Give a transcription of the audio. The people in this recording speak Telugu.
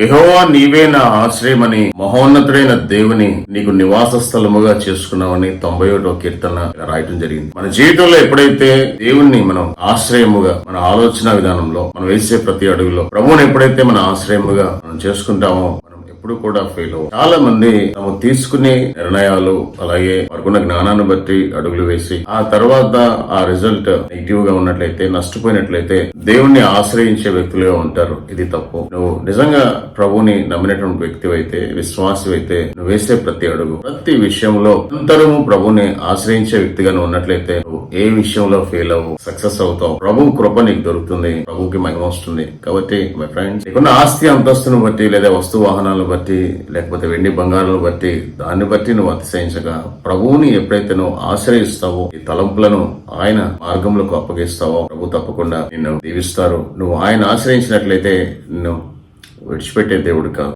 యహోవా నీవే నా ఆశ్రయమని మహోన్నతుడైన దేవుని నీకు నివాస స్థలముగా చేసుకున్నావని తొంభై ఒకటో కీర్తన రాయటం జరిగింది. మన జీవితంలో ఎప్పుడైతే దేవుణ్ణి మనం ఆశ్రయముగా మన ఆలోచన విధానంలో మనం వేసే ప్రతి అడుగులో ప్రభువుని ఎప్పుడైతే మన ఆశ్రయముగా మనం చేసుకుంటామో ఎప్పుడు కూడా ఫెయిల్ అవ్వం చాలా మంది తాము తీసుకునే నిర్ణయాలు అలాగే వారికున్న జ్ఞానాన్ని బట్టి అడుగులు వేసి ఆ తర్వాత ఆ రిజల్ట్ నెగిటివ్గా ఉన్నట్లయితే నష్టపోయినట్లయితే దేవుణ్ణి ఆశ్రయించే వ్యక్తులుగా ఉంటారు. ఇది తప్పు. నువ్వు నిజంగా ప్రభుని నమ్మినటువంటి వ్యక్తి అయితే విశ్వాసం అయితే నువ్వు వేసే ప్రతి అడుగు ప్రతి విషయంలో అంతరము ప్రభుని ఆశ్రయించే వ్యక్తిగా నువ్వు ఉన్నట్లయితే నువ్వు ఏ విషయంలో ఫెయిల్ అవ్వు సక్సెస్ అవుతావు. ప్రభు కృప నీకు దొరుకుతుంది ప్రభుకి మహిమ వస్తుంది. కాబట్టి మై ఫ్రెండ్స్ నీకున్న ఆస్తి అంతస్తును బట్టి లేదా వస్తు వాహనాలను బట్టి లేకపోతే వెండి బంగారాలు బట్టి దాన్ని బట్టి నువ్వు అతిశయించగా ప్రభువుని ఎప్పుడైతే నువ్వు ఆశ్రయిస్తావో ఈ తలంపులను ఆయన మార్గంలోకి అప్పగిస్తావో ప్రభు తప్పకుండా నిన్ను దీవిస్తారు. నువ్వు ఆయన ఆశ్రయించినట్లయితే నిన్ను విడిచిపెట్టే దేవుడు కాదు.